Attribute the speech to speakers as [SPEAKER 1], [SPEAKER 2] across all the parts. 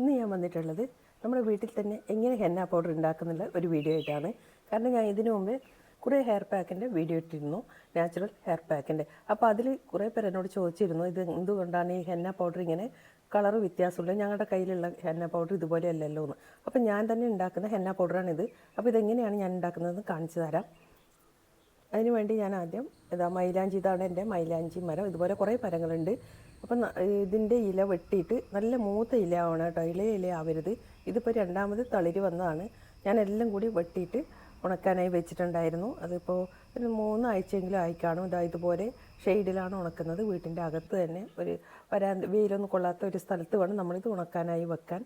[SPEAKER 1] ഇന്ന് ഞാൻ വന്നിട്ടുള്ളത് നമ്മുടെ വീട്ടിൽ തന്നെ എങ്ങനെ ഹെന്ന പൗഡർ ഉണ്ടാക്കുന്നുള്ള ഒരു വീഡിയോ ആയിട്ടാണ്. കാരണം ഞാൻ ഇതിനു മുമ്പ് കുറേ ഹെയർ പാക്കിന്റെ വീഡിയോ ഇട്ടിരുന്നു നാച്ചുറൽ ഹെയർ പാക്കിന്റെ അപ്പോൾ അതിൽ കുറേ പേർ എന്നോട് ചോദിച്ചിരുന്നു ഇത് എന്തുകൊണ്ടാണ് ഈ ഹെന്ന പൗഡർ ഇങ്ങനെ കളർ വ്യത്യാസമുള്ളത്? ഞങ്ങളുടെ കയ്യിലുള്ള ഹെന്ന പൗഡർ ഇതുപോലെ അല്ലല്ലോ എന്ന്. അപ്പോൾ ഞാൻ തന്നെ ഉണ്ടാക്കുന്ന ഹെന്ന പൗഡറാണിത് അപ്പോൾ ഇതെങ്ങനെയാണ് ഞാൻ ഉണ്ടാക്കുന്നതെന്ന് കാണിച്ചു തരാം. അതിനുവേണ്ടി ഞാൻ ആദ്യം ഇതാ മൈലാഞ്ചി ഇതാണ് എന്റെ മൈലാഞ്ചി മരം. ഇതുപോലെ കുറേ മരങ്ങളുണ്ട്. അപ്പം ഇതിന്റെ ഇല വെട്ടിയിട്ട് നല്ല മൂത്ത ഇല ആവണം കേട്ടോ. ഇളയ ഇല ആവരുത് ഇതിപ്പോൾ രണ്ടാമത് തളിര് വന്നതാണ്. ഞാൻ എല്ലാം കൂടി വെട്ടിയിട്ട് ഉണക്കാനായി വെച്ചിട്ടുണ്ടായിരുന്നു. അതിപ്പോൾ ഒരു മൂന്നാഴ്ചയെങ്കിലും ആയി കാണും. ഇതാ ഇതുപോലെ ഷെയ്ഡിലാണ് ഉണക്കുന്നത്. വീട്ടിന്റെ അകത്ത് തന്നെ ഒരു വരാൻ വെയിലൊന്നും കൊള്ളാത്ത ഒരു സ്ഥലത്ത് വേണം നമ്മളിത് ഉണക്കാനായി വെക്കാൻ.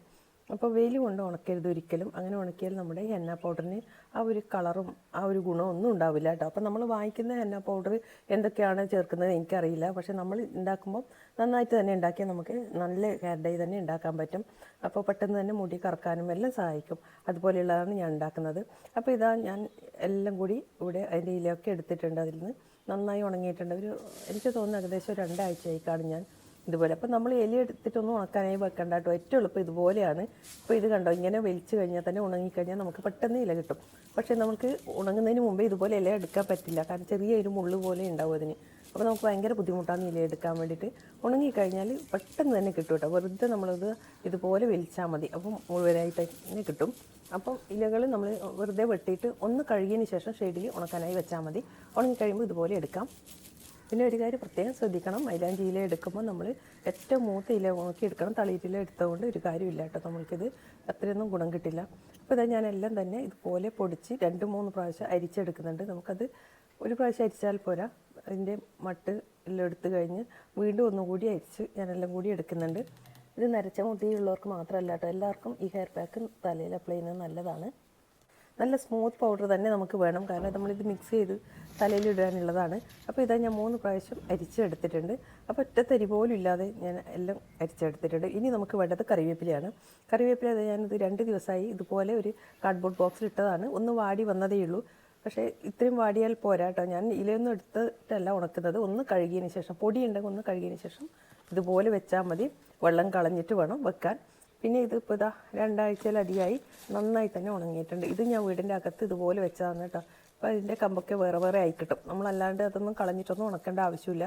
[SPEAKER 1] അപ്പോൾ വെയിൽ കൊണ്ട് ഉണക്കരുത് ഒരിക്കലും. അങ്ങനെ ഉണക്കിയാൽ നമ്മുടെ ഹെന്ന പൗഡറിന് ആ ഒരു കളറും ആ ഒരു ഗുണവും ഒന്നും ഉണ്ടാവില്ല കേട്ടോ. അപ്പോൾ നമ്മൾ വാങ്ങിക്കുന്ന ഹെന്ന പൗഡർ എന്തൊക്കെയാണ് ചേർക്കുന്നത് എനിക്കറിയില്ല. പക്ഷേ നമ്മൾ ഉണ്ടാക്കുമ്പോൾ നന്നായിട്ട് തന്നെ ഉണ്ടാക്കിയാൽ നമുക്ക് നല്ല ഹെയർ ഡൈ തന്നെ ഉണ്ടാക്കാൻ പറ്റും. അപ്പോൾ പെട്ടെന്ന് തന്നെ മുടി കറക്കാനും എല്ലാം സഹായിക്കും. അതുപോലെയുള്ളതാണ് ഞാൻ ഉണ്ടാക്കുന്നത് അപ്പോൾ ഇതാ ഞാൻ എല്ലാം കൂടി ഇവിടെ അതിന്റെ ഇലയൊക്കെ എടുത്തിട്ടുണ്ട്. അതിൽ നിന്ന് നന്നായി ഉണങ്ങിയിട്ടുണ്ട്. ഒരു എനിക്ക് തോന്നുന്നു ഏകദേശം രണ്ടാഴ്ചയായിക്കാണ് രണ്ടാഴ്ചയായി ഞാൻ ഇതുപോലെ. അപ്പോൾ നമ്മൾ എലി എടുത്തിട്ടൊന്നും ഉണക്കാനായി വെക്കണ്ട കേട്ടോ ഏറ്റവും എളുപ്പം ഇതുപോലെയാണ്. ഇപ്പോൾ ഇത് കണ്ടോ ഇങ്ങനെ വലിച്ചു കഴിഞ്ഞാൽ തന്നെ ഉണങ്ങിക്കഴിഞ്ഞാൽ നമുക്ക് പെട്ടെന്ന് ഇല കിട്ടും. പക്ഷേ നമുക്ക് ഉണങ്ങുന്നതിന് മുമ്പേ ഇതുപോലെ ഇല എടുക്കാൻ പറ്റില്ല. കാരണം ചെറിയ ഒരു മുള്ളു പോലെ ഉണ്ടാവും അതിന്. അപ്പോൾ നമുക്ക് ഭയങ്കര ബുദ്ധിമുട്ടാണ് ഇല എടുക്കാൻ വേണ്ടിയിട്ട്. ഉണങ്ങിക്കഴിഞ്ഞാൽ പെട്ടെന്ന് തന്നെ കിട്ടും കേട്ടോ. വെറുതെ നമ്മളത് ഇതുപോലെ വലിച്ചാൽ മതി. അപ്പം മുഴുവനായിട്ട് തന്നെ കിട്ടും. അപ്പം ഇലകൾ നമ്മൾ വെറുതെ വെട്ടിയിട്ട് ഒന്ന് കഴുകിയതിന് ശേഷം ഷെയ്ഡിൽ ഉണക്കാനായി വെച്ചാൽ മതി. ഉണങ്ങിക്കഴിയുമ്പോൾ ഇതുപോലെ എടുക്കാം. പിന്നെ ഒരു കാര്യം പ്രത്യേകം ശ്രദ്ധിക്കണം. മൈലാഞ്ചി ഇല എടുക്കുമ്പോൾ നമ്മൾ ഏറ്റവും മൂത്ത ഇല നോക്കി എടുക്കണം. തളിയിട്ടില എടുത്തതുകൊണ്ട് ഒരു കാര്യമില്ല കേട്ടോ നമ്മൾക്കിത്. അത്രയൊന്നും ഗുണം കിട്ടില്ല. അപ്പോൾ ഇതാ ഞാനെല്ലാം തന്നെ ഇതുപോലെ പൊടിച്ച് രണ്ട് മൂന്ന് പ്രാവശ്യം അരിച്ചെടുക്കുന്നുണ്ട്. നമുക്കത് ഒരു പ്രാവശ്യം അരിച്ചാൽ പോരാ. അതിന്റെ മട്ട് എല്ലാം എടുത്തു കഴിഞ്ഞ് വീണ്ടും ഒന്നുകൂടി അരിച്ച് ഞാനെല്ലാം കൂടി എടുക്കുന്നുണ്ട്. ഇത് നരച്ച മുടിയുള്ളവർക്ക് മാത്രമല്ല കേട്ടോ. എല്ലാവർക്കും ഈ ഹെയർ പാക്ക് തലയിൽ അപ്ലൈ ചെയ്യുന്നത് നല്ലതാണ്. നല്ല സ്മൂത്ത് പൗഡർ തന്നെ നമുക്ക് വേണം. കാരണം നമ്മളിത് മിക്സ് ചെയ്ത് തലയിൽ ഇടാനുള്ളതാണ്. അപ്പോൾ ഇതാ ഞാൻ മൂന്ന് പ്രാവശ്യം അരിച്ചെടുത്തിട്ടുണ്ട്. അപ്പോൾ ഒറ്റത്തരി പോലും ഇല്ലാതെ ഞാൻ എല്ലാം അരിച്ചെടുത്തിട്ടുണ്ട്. ഇനി നമുക്ക് വേണ്ടത് കറിവേപ്പിലയാണ്. കറിവേപ്പില അത് ഞാനിത് രണ്ട് ദിവസമായി ഇതുപോലെ ഒരു കാർഡ്ബോർഡ് ബോക്സിൽ ഇട്ടതാണ്. ഒന്ന് വാടി വന്നതേ ഉള്ളൂ. പക്ഷേ ഇത്രയും വാടിയാൽ പോരാട്ടോ ഞാൻ ഇലയൊന്നും എടുത്തിട്ടല്ല ഉണക്കുന്നത്. ഒന്ന് കഴുകിയതിന് ശേഷം പൊടി ഉണ്ടെങ്കിൽ ഒന്ന് കഴുകിയതിന് ശേഷം ഇതുപോലെ വെച്ചാൽ മതി. വെള്ളം കളഞ്ഞിട്ട് വേണം വെക്കാൻ. പിന്നെ ഇത് ഇപ്പോൾ ഇതാ രണ്ടാഴ്ചയിലധികമായി നന്നായി തന്നെ ഉണങ്ങിയിട്ടുണ്ട്. ഇത് ഞാൻ വീടിന്റെ അകത്ത് ഇതുപോലെ വെച്ചതാണ് കേട്ടോ. അപ്പോൾ അതിന്റെ കമ്പൊക്കെ വേറെ വേറെ ആയി കിട്ടും. നമ്മളല്ലാണ്ട് അതൊന്നും കളഞ്ഞിട്ടൊന്നും ഉണക്കേണ്ട ആവശ്യമില്ല.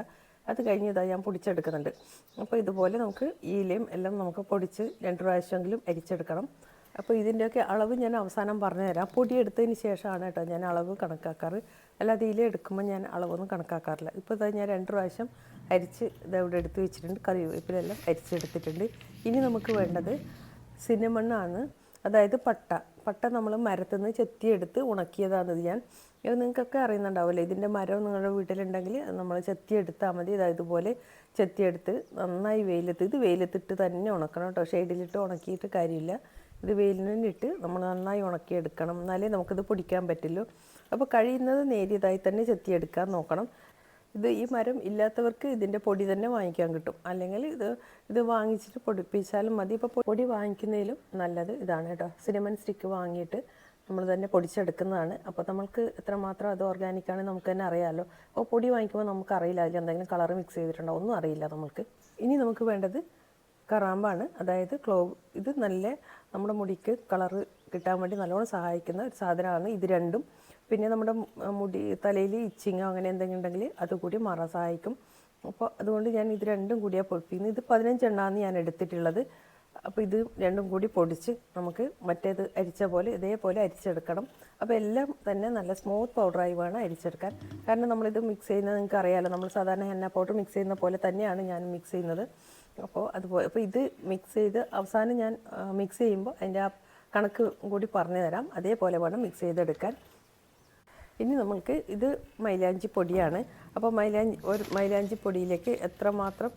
[SPEAKER 1] അത് കഴിഞ്ഞ് ഇതാ ഞാൻ പൊടിച്ചെടുക്കുന്നുണ്ട്. അപ്പോൾ ഇതുപോലെ നമുക്ക് ഈലയും എല്ലാം നമുക്ക് പൊടിച്ച് രണ്ട് പ്രാവശ്യമെങ്കിലും അരിച്ചെടുക്കണം. അപ്പോൾ ഇതിന്റെയൊക്കെ അളവ് ഞാൻ അവസാനം പറഞ്ഞുതരാം. പൊടി എടുത്തതിന് ശേഷമാണ് കേട്ടോ ഞാൻ അളവ് കണക്കാക്കാറ്. അല്ലാതെ ഇല എടുക്കുമ്പോൾ ഞാൻ അളവൊന്നും കണക്കാക്കാറില്ല. ഇപ്പോൾ ഇതാ ഞാൻ രണ്ട് പ്രാവശ്യം അരിച്ച് ഇതവിടെ എടുത്ത് വെച്ചിട്ടുണ്ട്. കറിവേപ്പിലെല്ലാം അരിച്ചെടുത്തിട്ടുണ്ട്. ഇനി നമുക്ക് വേണ്ടത് സിനമണ്ണാണ്. അതായത് പട്ട. പട്ട നമ്മൾ മരത്തിൽ നിന്ന് ചെത്തിയെടുത്ത് ഉണക്കിയതാണ് ഞാൻ. ഇത് നിങ്ങൾക്കൊക്കെ അറിയുന്നുണ്ടാവില്ലേ ഇതിന്റെ മരം നിങ്ങളുടെ വീട്ടിലുണ്ടെങ്കിൽ നമ്മൾ ചെത്തിയെടുത്താൽ മതി. ഇതാ ഇതുപോലെ ചെത്തിയെടുത്ത് നന്നായി വെയിലത്ത് ഇത് വെയിലത്തിട്ട് തന്നെ ഉണക്കണം കേട്ടോ. ഷെയ്ഡിലിട്ട് ഉണക്കിയിട്ട് കാര്യമില്ല. ഇത് വെയിലിനിട്ട് നമ്മൾ നന്നായി ഉണക്കിയെടുക്കണം. എന്നാലേ നമുക്കിത് പൊടിക്കാൻ പറ്റുള്ളൂ. അപ്പോൾ കഴിയുന്നത് നേരിയതായി തന്നെ ചെത്തിയെടുക്കാൻ നോക്കണം. ഇത് ഈ മരം ഇല്ലാത്തവർക്ക് ഇതിന്റെ പൊടി തന്നെ വാങ്ങിക്കാൻ കിട്ടും. അല്ലെങ്കിൽ ഇത് ഇത് വാങ്ങിച്ചിട്ട് പൊടിപ്പിച്ചാലും മതി. ഇപ്പോൾ പൊടി വാങ്ങിക്കുന്നതിലും നല്ലത് ഇതാണ് കേട്ടോ. സിനിമൻ സ്റ്റിക്ക് വാങ്ങിയിട്ട് നമ്മൾ തന്നെ പൊടിച്ചെടുക്കുന്നതാണ്. അപ്പോൾ നമുക്ക് എത്രമാത്രം അത് ഓർഗാനിക്കാണ് നമുക്ക് തന്നെ അറിയാമല്ലോ. അപ്പോൾ പൊടി വാങ്ങിക്കുമ്പോൾ നമുക്ക് അറിയില്ല. അതിൽ എന്തെങ്കിലും കളർ മിക്സ് ചെയ്തിട്ടുണ്ടോ? ഒന്നും അറിയില്ല നമുക്ക് ഇനി നമുക്ക് വേണ്ടത് കറാമ്പാണ്. അതായത് ക്ലോവ് ഇത് നല്ല നമ്മുടെ മുടിക്ക് കളറ് കിട്ടാൻ വേണ്ടി നല്ലോണം സഹായിക്കുന്ന ഒരു സാധനമാണ്. ഇത് രണ്ടും പിന്നെ നമ്മുടെ മുടി തലയിൽ ഇച്ചിങ്ങോ അങ്ങനെ എന്തെങ്കിലും ഉണ്ടെങ്കിൽ അതുകൂടി മാറാൻ സഹായിക്കും. അപ്പോൾ അതുകൊണ്ട് ഞാൻ ഇത് രണ്ടും കൂടിയാണ് പൊടിപ്പിക്കുന്നത്. ഇത് പതിനഞ്ചെണ്ണമാണ് ഞാൻ എടുത്തിട്ടുള്ളത്. അപ്പോൾ ഇത് രണ്ടും കൂടി പൊടിച്ച് നമുക്ക് മറ്റേത് അരിച്ച പോലെ ഇതേപോലെ അരിച്ചെടുക്കണം. അപ്പോൾ എല്ലാം തന്നെ നല്ല സ്മൂത്ത് പൗഡറായി വേണം അരിച്ചെടുക്കാൻ. കാരണം നമ്മളിത് മിക്സ് ചെയ്യുന്നത് നിങ്ങൾക്ക് അറിയാമല്ലോ നമ്മൾ സാധാരണ ഹെന്ന പൗഡർ മിക്സ് ചെയ്യുന്ന പോലെ തന്നെയാണ് ഞാൻ മിക്സ് ചെയ്യുന്നത്. അപ്പോൾ അതുപോലെ അപ്പോൾ ഇത് മിക്സ് ചെയ്ത് അവസാനം ഞാൻ മിക്സ് ചെയ്യുമ്പോൾ അതിന്റെ ആ കണക്ക് കൂടി പറഞ്ഞു തരാം അതേപോലെ വേണം മിക്സ് ചെയ്തെടുക്കാൻ. ഇനി നമുക്ക് ഇത് മൈലാഞ്ചി പൊടിയാണ്. അപ്പോൾ മൈലാഞ്ചി ഒരു മൈലാഞ്ചി പൊടിയിലേക്ക് എത്രമാത്രം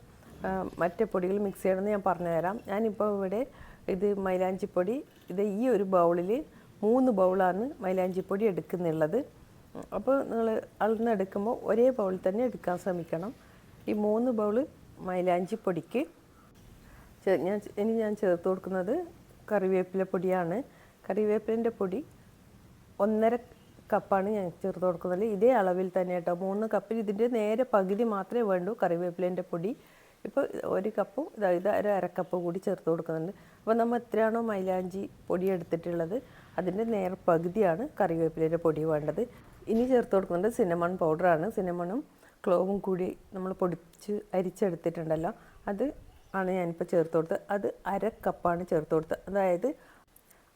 [SPEAKER 1] മറ്റേ പൊടികൾ മിക്സ് ചെയ്യണമെന്ന് ഞാൻ പറഞ്ഞുതരാം. ഞാനിപ്പോൾ ഇവിടെ ഇത് മൈലാഞ്ചി പൊടി ഇത് ഈ ഒരു ബൗളിൽ മൂന്ന് ബൗളാണ് മൈലാഞ്ചി പൊടി എടുക്കുന്നുള്ളത്. അപ്പോൾ നിങ്ങൾ അളന്നെടുക്കുമ്പോൾ ഒരേ ബൗളിൽ തന്നെ എടുക്കാൻ ശ്രമിക്കണം. ഈ മൂന്ന് ബൗൾ മൈലാഞ്ചി പൊടിക്ക്. ഞാൻ ഇനി ഞാൻ ചേർത്ത് കൊടുക്കുന്നത് കറിവേപ്പില പൊടിയാണ്. കറിവേപ്പിലിന്റെ പൊടി ഒന്നര കപ്പാണ് ഞാൻ ചേർത്ത് കൊടുക്കുന്നത്. ഇതേ അളവിൽ തന്നെ കേട്ടോ. മൂന്ന് കപ്പിൽ ഇതിന്റെ നേരെ പകുതി മാത്രമേ വേണ്ടൂ കറിവേപ്പിലേന്റെ പൊടി. ഇപ്പോൾ ഒരു കപ്പും അതായത് ഒരു അരക്കപ്പ് കൂടി ചേർത്ത് കൊടുക്കുന്നുണ്ട്. അപ്പോൾ നമ്മൾ എത്രയാണോ മൈലാഞ്ചി പൊടി എടുത്തിട്ടുള്ളത് അതിന്റെ നേരെ പകുതിയാണ് കറിവേപ്പിലേന്റെ പൊടി വേണ്ടത്. ഇനി ചേർത്ത് കൊടുക്കുന്നത് സിനമൺ പൗഡറാണ്. സിനമണും ക്ലോവും കൂടി നമ്മൾ പൊടിച്ച് അരിച്ചെടുത്തിട്ടുണ്ടല്ലോ. അത് ആണ് ഞാനിപ്പോൾ ചേർത്ത് കൊടുത്തത്. അത് അര ചേർത്ത് കൊടുത്തത്. അതായത്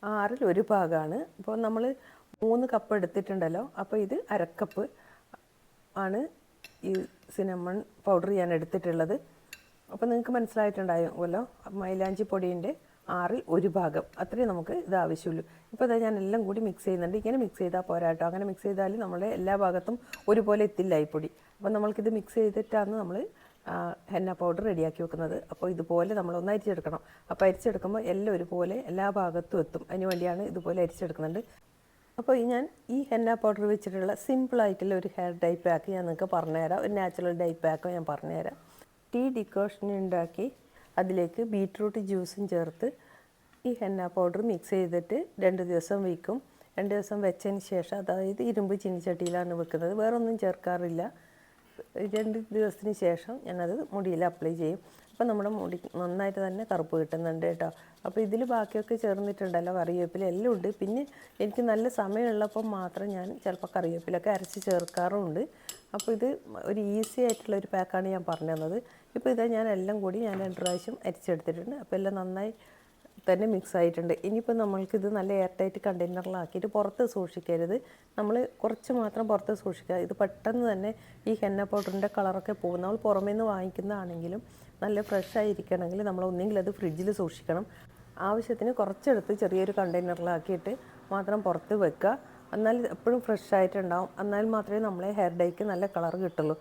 [SPEAKER 1] ആറിൽ ഒരു ഭാഗമാണ്. അപ്പോൾ നമ്മൾ മൂന്ന് കപ്പ് എടുത്തിട്ടുണ്ടല്ലോ. അപ്പോൾ ഇത് അരക്കപ്പ് ആണ് ഈ സിനമൺ പൗഡർ ഞാൻ എടുത്തിട്ടുള്ളത്. അപ്പോൾ നിങ്ങൾക്ക് മനസ്സിലായിട്ടുണ്ടാകുമല്ലോ മൈലാഞ്ചി പൊടിന്റെ ആറിൽ ഒരു ഭാഗം. അത്രയും നമുക്ക് ഇത് ആവശ്യമുള്ളൂ. ഇപ്പോൾ അതായത് ഞാൻ എല്ലാം കൂടി മിക്സ് ചെയ്യുന്നുണ്ട്. ഇങ്ങനെ മിക്സ് ചെയ്താൽ പോരാട്ടോ അങ്ങനെ മിക്സ് ചെയ്താൽ നമ്മളെ എല്ലാ ഭാഗത്തും ഒരുപോലെ എത്തില്ല ഈ പൊടി. അപ്പോൾ നമ്മൾക്കിത് മിക്സ് ചെയ്തിട്ടാണ് നമ്മൾ ഹെന്ന പൗഡർ റെഡിയാക്കി വെക്കുന്നത്. അപ്പോൾ ഇതുപോലെ നമ്മൾ ഒന്ന് അരിച്ചെടുക്കണം. അപ്പോൾ അരിച്ചെടുക്കുമ്പോൾ എല്ലാം ഒരുപോലെ എല്ലാ ഭാഗത്തും എത്തും. അതിന് വേണ്ടിയാണ് ഇതുപോലെ അരിച്ചെടുക്കുന്നുണ്ട്. അപ്പോൾ ഞാൻ ഈ ഹെന്ന പൗഡർ വെച്ചിട്ടുള്ള സിമ്പിളായിട്ടുള്ള ഒരു ഹെയർ ഡൈ പാക്ക് ഞാൻ നിങ്ങൾക്ക് പറഞ്ഞുതരാം. ഒരു നാച്ചുറൽ ഡൈ പാക്ക് ഞാൻ പറഞ്ഞുതരാം. ടീ ഡിക്കോഷൻ ഉണ്ടാക്കി അതിലേക്ക് ബീട്രൂട്ട് ജ്യൂസും ചേർത്ത് ഈ ഹെന്ന പൗഡർ മിക്സ് ചെയ്തിട്ട് രണ്ട് ദിവസം വയ്ക്കും. രണ്ട് ദിവസം വെച്ചതിന് ശേഷം അതായത് ഇരുമ്പ് ചീനിച്ചട്ടിയിലാണ് വെക്കുന്നത്. വേറൊന്നും ചേർക്കാറില്ല. രണ്ട് ദിവസത്തിന് ശേഷം ഞാനത് മുടിയിൽ അപ്ലൈ ചെയ്യും. അപ്പോൾ നമ്മുടെ മുടി നന്നായിട്ട് തന്നെ കറുപ്പ് കിട്ടുന്നുണ്ട് കേട്ടോ. അപ്പോൾ ഇതിൽ ബാക്കിയൊക്കെ ചേർന്നിട്ടുണ്ടല്ലോ കറിവേപ്പില എല്ലാം ഉണ്ട്. പിന്നെ എനിക്ക് നല്ല സമയമുള്ളപ്പോൾ മാത്രം ഞാൻ ചിലപ്പോൾ കറിവേപ്പിലൊക്കെ അരച്ച് ചേർക്കാറുമുണ്ട്. അപ്പോൾ ഇത് ഒരു ഈസി ആയിട്ടുള്ള ഒരു പാക്കാണ് ഞാൻ പറഞ്ഞു തന്നത് ഇപ്പോൾ ഇതാ ഞാൻ എല്ലാം കൂടി ഞാൻ രണ്ട് പ്രാവശ്യം അരിച്ചെടുത്തിട്ടുണ്ട്. അപ്പോൾ എല്ലാം നന്നായി തന്നെ മിക്സ് ആയിട്ടുണ്ട്. ഇനിയിപ്പോൾ നമ്മൾക്കിത് നല്ല എയർ ടൈറ്റ് കണ്ടെയ്നറിലാക്കിയിട്ട് പുറത്ത് സൂക്ഷിക്കരുത്. നമ്മൾ കുറച്ച് മാത്രം പുറത്ത് സൂക്ഷിക്കുക. ഇത് പെട്ടെന്ന് തന്നെ ഈ ഹെന്ന പൗഡറിന്റെ കളറൊക്കെ പോകും. നമ്മൾ പുറമേ നിന്ന് വാങ്ങിക്കുന്നതാണെങ്കിലും നല്ല ഫ്രഷ് ആയിരിക്കണമെങ്കിൽ നമ്മൾ ഒന്നെങ്കിൽ അത് ഫ്രിഡ്ജിൽ സൂക്ഷിക്കണം. ആവശ്യത്തിന് കുറച്ചെടുത്ത് ചെറിയൊരു കണ്ടെയ്നറിലാക്കിയിട്ട് മാത്രം പുറത്ത് വെക്കുക. എന്നാൽ എപ്പോഴും ഫ്രഷ് ആയിട്ടുണ്ടാവും. എന്നാൽ മാത്രമേ നമ്മളെ ഹെയർ ഡൈക്ക് നല്ല കളർ കിട്ടുള്ളൂ.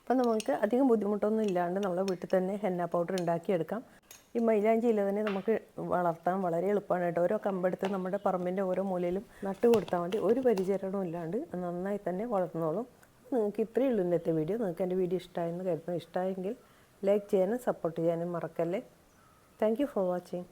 [SPEAKER 1] അപ്പം നമുക്ക് അധികം ബുദ്ധിമുട്ടൊന്നും ഇല്ലാണ്ട് നമ്മളെ വീട്ടിൽ തന്നെ ഹെന്ന പൗഡർ ഉണ്ടാക്കിയെടുക്കാം. ഈ മൈലാഞ്ചിയിൽ തന്നെ നമുക്ക് വളർത്താൻ വളരെ എളുപ്പമാണ് കേട്ടോ. ഓരോ കമ്പെടുത്ത് നമ്മുടെ പറമ്പിന്റെ ഓരോ മൂലയിലും നട്ട് കൊടുത്താൽ മതി. ഒരു പരിചരണവും ഇല്ലാണ്ട് നന്നായി തന്നെ വളർന്നോളും. നിങ്ങൾക്ക് ഇത്രയേ ഉള്ളൂ ഇന്നത്തെ വീഡിയോ. നിങ്ങൾക്ക് എന്റെ വീഡിയോ ഇഷ്ടമായെന്ന് കരുതുന്നു. ഇഷ്ടമായെങ്കിൽ ലൈക്ക് ചെയ്യാനും സപ്പോർട്ട് ചെയ്യാനും മറക്കല്ലേ. Thank for watching.